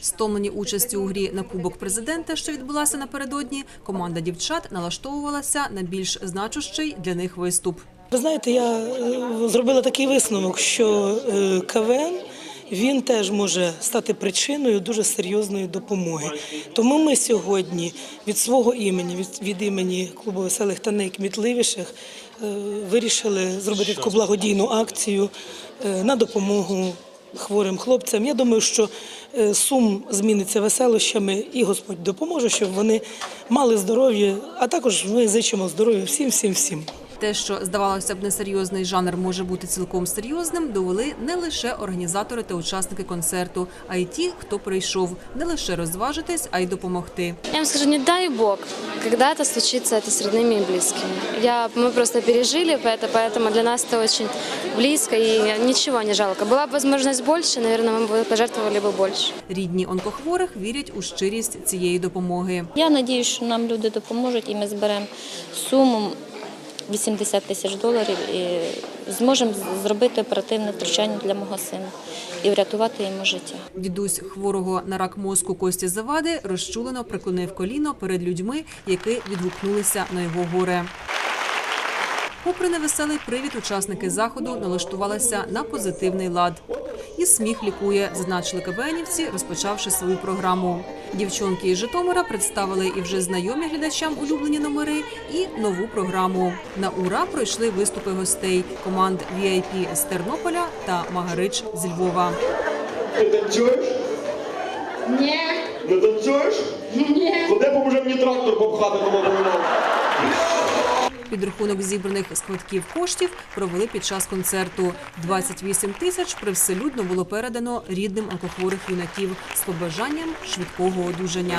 Стомлені участі у грі на Кубок президента, що відбулася напередодні, команда дівчат налаштовувалася на більш значущий для них виступ. Ви знаєте, я е, зробила такий висновок, що е, КВН він теж може стати причиною дуже серйозної допомоги. Тому ми сьогодні від свого імені, від, від імені клубу веселих та найкмітливіших, е, вирішили зробити таку благодійну акцію на допомогу хворим хлопцям. Я думаю, що е, сум зміниться веселощами, і Господь допоможе, щоб вони мали здоров'я. А також ми зичимо здоров'я всім, всім, всім. Те, що здавалося б несерйозний жанр може бути цілком серйозним, довели не лише організатори та учасники концерту, а й ті, хто прийшов не лише розважитись, а й допомогти. Я вам скажу, не дай бог, когда-то случится это с родными и близкими. Я, мы просто пережили это, поэтому для нас это очень близко и ничего не жалко. Была бы возможность больше, наверное, мы бы пожертвовали бы больше. Рідні онкохворих вірять у щирість цієї допомоги. Я надію, що нам люди допоможуть і ми зберемо суму 80 тисяч доларів і зможемо зробити оперативне втручання для мого сина і врятувати йому життя. Дідусь хворого на рак мозку Кості Завади розчулено приклонив коліно перед людьми, які відгукнулися на його горе. Попри невеселий привід, учасники заходу налаштувалися на позитивний лад. І сміх лікує, зазначили КВНівці, розпочавши свою програму. Дівчонки із Житомира представили і вже знайомі глядачам улюблені номери, і нову програму. На ура пройшли виступи гостей команд VIP з Тернополя та Магарич з Львова. Ти танцюєш? Ні, Не танцюєш? ні. Ходи поможи мені трактор попхати на мову. Підрахунок зібраних з квитків коштів провели під час концерту. 28 тисяч привселюдно було передано рідним онкохворих юнаків з побажанням швидкого одужання.